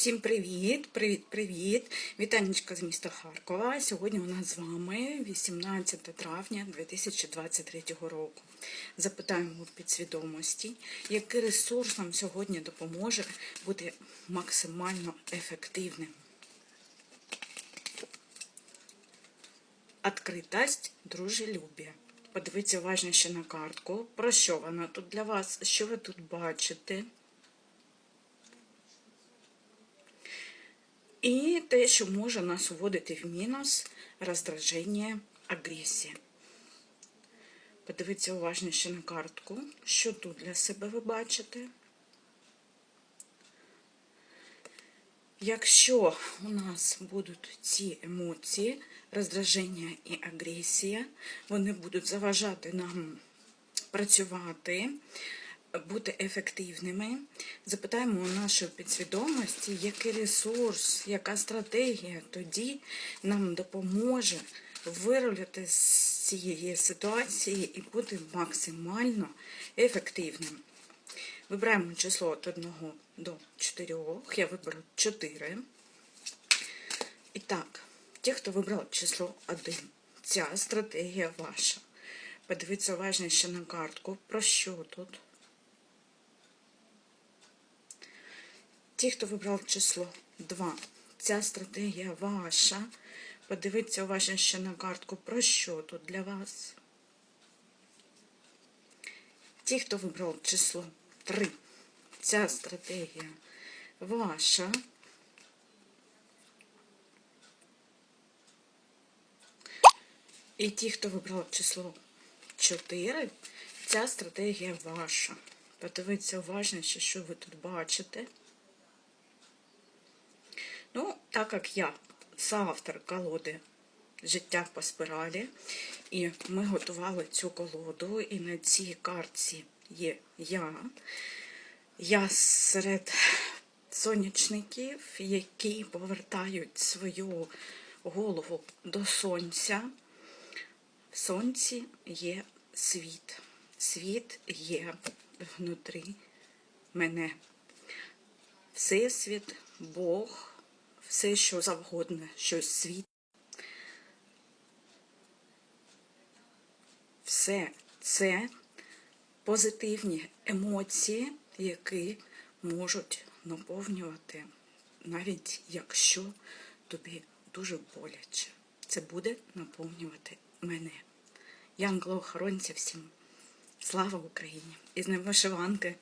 Всім привіт! Привіт-привіт! Вітанечка з міста Харкова. Сьогодні у нас з вами 18 травня 2023 року. Запитаємо у підсвідомості, який ресурс нам сьогодні допоможе бути максимально ефективним. Откритость, дружелюбие. Подивіться уважніше на картку. Про що вона тут для вас? Що ви тут бачите? І те, що може нас вводити в мінус роздраження, агресія. Подивіться уважніше на картку, що тут для себе ви бачите. Якщо у нас будуть ці емоції, роздраження і агресія, вони будуть заважати нам працювати, бути ефективними. Запитаємо у нашої підсвідомості, який ресурс, яка стратегія тоді нам допоможе вирулити з цієї ситуації і бути максимально ефективним. Вибираємо число від 1 до 4. Я виберу 4. І так, ті, хто вибрав число 1, ця стратегія ваша. Подивіться уважніше на картку. Про що тут? Ті, хто вибрав число 2, ця стратегія ваша. Подивіться уважніше на картку. Про що тут для вас? Ті, хто вибрав число 3, ця стратегія ваша. І ті, хто вибрав число 4, ця стратегія ваша. Подивіться уважніше, що ви тут бачите. Ну, так як я соавтор колоди Життя по спиралі, і ми готували цю колоду, і на цій картці є я. Я серед сонячників, які повертають свою голову до сонця. В сонці є світ. Світ є внутрі мене. Всесвіт, Бог, все, що завгодно, що світ. Все це позитивні емоції, які можуть наповнювати, навіть якщо тобі дуже боляче. Це буде наповнювати мене. Янголо-охоронця всім. Слава Україні! І з вишиванки!